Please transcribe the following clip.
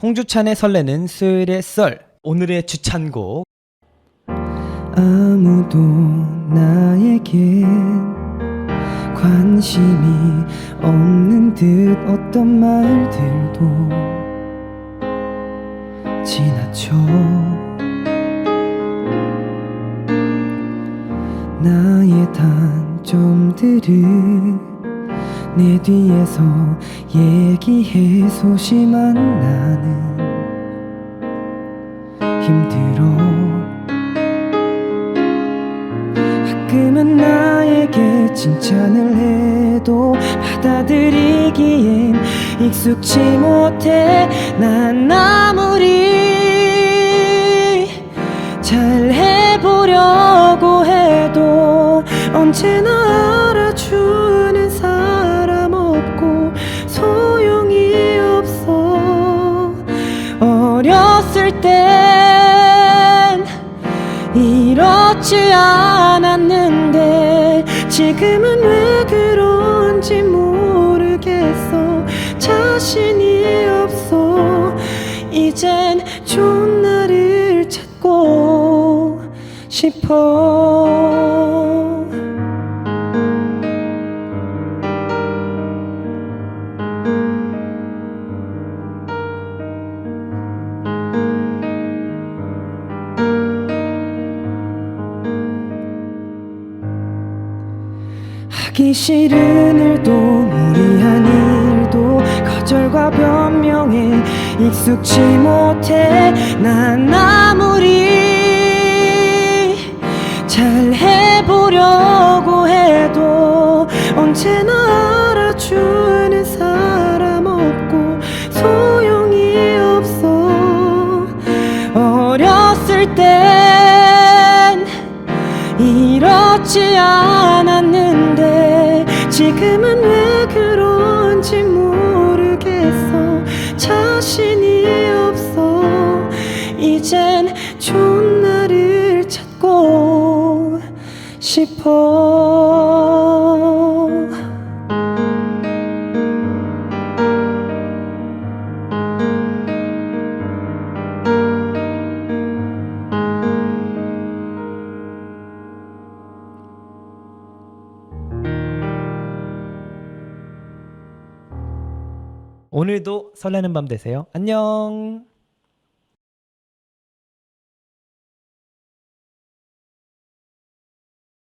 홍주찬의 설레는 수요일의 썰 오늘의 주찬곡. 아무도 나에겐 관심이 없는 듯 어떤 말들도 지나쳐. 나의 단점들을 내 뒤에서 얘기해 소심한 나는 힘들어. 가끔은 나에게 칭찬을 해도 받아들이기엔 익숙치 못해. 난 아무리 잘 해보려고 해도 언제나 어렸을 땐 이렇지 않았는데 지금은 왜 그런지 모르겠어. 자신이 없어. 이젠 좋은 날을 찾고 싶어 하기 싫은 일도 무리한 일도 거절과 변명에 익숙치 못해. 난 아무리 잘 해보려고 해도 언제나 알아주는 사람 없고 소용이 없어. 어렸을 땐 이렇지 않았는데 지금은 왜 그런지 모르겠어. 자신이 없어. 이젠 좋은 날을 찾고 싶어 오늘도 설레는 밤 되세요. 안녕